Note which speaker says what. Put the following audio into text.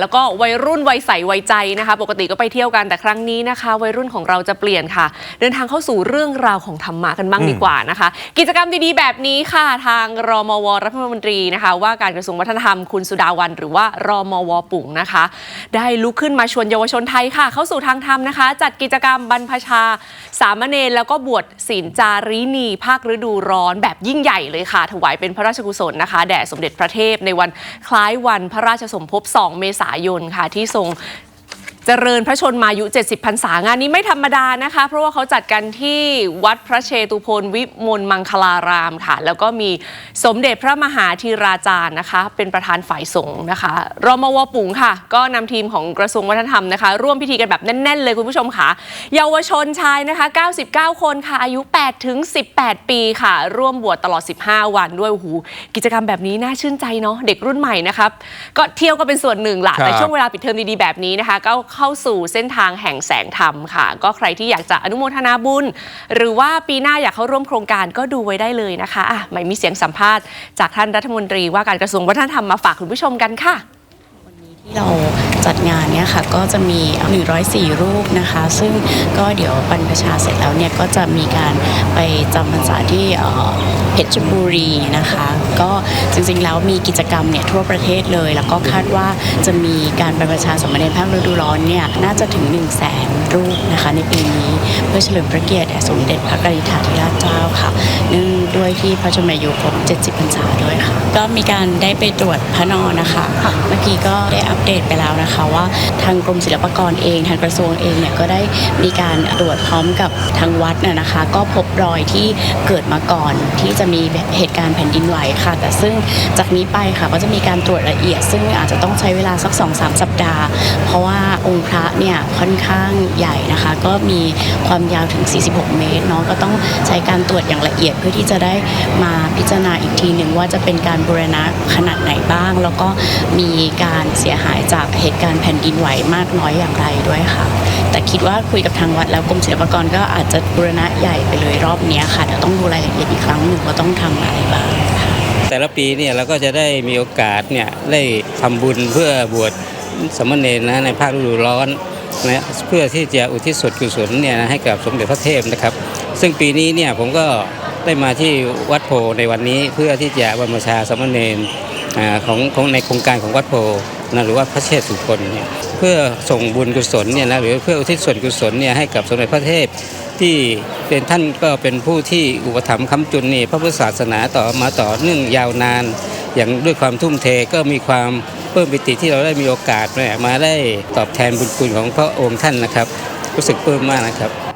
Speaker 1: แล้วก็วัยรุ่นวัยใสวัยใจนะคะ ปกติก็ไปเที่ยวกันแต่ครั้งนี้นะคะ วัยรุ่นของเราจะเปลี่ยนค่ะ เดินทางเข้าสู่เรื่องราวของธรรมะกันบ้างดีกว่านะคะ กิจกรรมดีๆแบบนี้ค่ะ ทางรมวรัฐมนตรีนะคะ ว่าการกระทรวงวัฒนธรรมคุณสุดาวัน หรือว่ารมวปุ่งนะคะ ได้ลุกขึ้นมาชวนเยาวชนไทยค่ะ เข้าสู่ทางธรรมนะคะ จัดกิจกรรมบรรพชา สามเณรแล้วก็บวชศีลจารีนีภาคฤดูร้อนแบบยิ่งใหญ่เลยค่ะ ถวายเป็นพระราชกุศลนะคะแด่สมเด็จพระเทพในวันคล้ายวันพระราชสมภพ 2 เมษายนค่ะที่ทรง เจริญพระชนมายุ 70พรรษางานนี้ไม่ธรรมดานะคะ เพราะว่าเขาจัดกันที่วัดพระเชตุพนวิมลมังคลารามค่ะ แล้วก็มีสมเด็จพระมหาธีราจารย์นะคะ เป็นประธานฝ่ายสงฆ์นะคะ รมวปุ๋งค่ะ ก็นำทีมของกระทรวงวัฒนธรรมนะคะ ร่วมพิธีกันแบบแน่น ๆ เลยคุณผู้ชมค่ะ เยาวชนชายนะคะ 99 คนค่ะ อายุ8ถึง18 ปีค่ะ ร่วมบวชตลอด 15 วันด้วยโอ้โหกิจกรรมแบบนี้น่าชื่นใจเนาะเด็กรุ่นใหม่นะครับก็เที่ยวก็เป็นส่วนหนึ่งละแต่ช่วงเวลาปิดเทอมดีๆแบบนี้นะคะก็เข้าสู่เส้นทางแห่งแสงธรรมค่ะ ก็ใครที่อยากจะอนุโมทนาบุญ หรือว่าปีหน้าอยากเข้าร่วมโครงการก็ดูไว้ได้เลยนะคะอะไม่มีเสียงสัมภาษณ์ จากท่านรัฐมนตรีว่าการกระทรวงวัฒนธรรมมาฝากคุณผู้ชมกันค่ะคนนี้
Speaker 2: ที่เรา จัดงานเนี่ยค่ะก็จะมี 104 รูปนะคะ ซึ่งก็เดี๋ยวบรรพชาเสร็จแล้วเนี่ยก็จะมีการไปจำพรรษาที่เอ่อเพชรบุรีนะคะ ก็จริงๆแล้วมีกิจกรรมเนี่ยทั่วประเทศเลย แล้วก็คาดว่าจะมีการบรรพชาสมณเณรภาคฤดูร้อนเนี่ยน่าจะถึง 1 0 0 0 0แสนรูปนะคะในปีนี้เพื่อเฉลิมพระเกียรติแด่สมเด็จพระกนิษฐาธิราชเจ้าค่ะเนื่องด้วยที่พระชนมายุครบ 70 พรรษาด้วยค่ะ ก็มีการได้ไปตรวจพระนอนนะคะ เมื่อกี้ก็ได้อัปเดตไปแล้วนะคะว่าทางกรมศิลปากรเองทางกระทรวงเองเนี่ยก็ได้มีการตรวจพร้อมกับทางวัดน่ะนะคะ ก็พบรอยที่เกิดมาก่อนที่จะมีเหตุการณ์แผ่นดินไหวค่ะ แต่ซึ่งจากนี้ไปค่ะก็จะมีการตรวจละเอียด ซึ่งอาจจะต้องใช้เวลาสัก 2-3 สัปดาห์ เพราะว่าองค์พระเนี่ยค่อนข้างใหญ่นะคะ ก็มีความยาวถึง 46 เมตรเนาะก็ต้องใช้การตรวจอย่างละเอียดเพื่อที่จะได้มาพิจารณาอีกทีหนึ่งว่าจะเป็นการบูรณะขนาดไหนบ้าง แล้วก็มีการเสียหายจากเหตุการณ์การแผ่นดินไหวมากน้อยอย่างไรด้วยค่ะ แต่คิดว่าคุยกับทางวัดแล้วกรมศิลปากรก็อาจจะบูรณะใหญ่ไปเลยรอบนี้ค่ะเดี๋ยวต้องดูรายละเอียดอีกครั้งหนึ่งว่าต้องทำอะไรบ้างค่ะ
Speaker 3: แต่ละปีเนี่ยเราก็จะได้มีโอกาสเนี่ยได้ทำบุญเพื่อบวชสามเณรนะในภาคฤดูร้อนนะเพื่อที่จะอุทิศส่วนกุศลเนี่ยนะให้กับสมเด็จพระเทพนะครับ ซึ่งปีนี้เนี่ยผมก็ได้มาที่วัดโพในวันนี้เพื่อที่จะบรรพชาสามเณรของของในโครงการของวัดโพ นะหรือว่าพระเชษฐ์สุคนเนี่ยเพื่อส่งบุญกุศลเนี่ยนะหรือเพื่ออุทิศส่วนกุศลเนี่ยให้กับสมเด็จพระเทพที่เป็นท่านก็เป็นผู้ที่อุปถัมภ์ค้ำจุนนี่พระพุทธศาสนาต่อมาต่อเนื่องยาวนาน อย่างด้วยความทุ่มเทก็มีความเพิ่มปิติที่เราได้มีโอกาสเนี่ยมาได้ตอบแทนบุญคุณของพระองค์ท่านนะครับ รู้สึกปลื้มมากนะครับ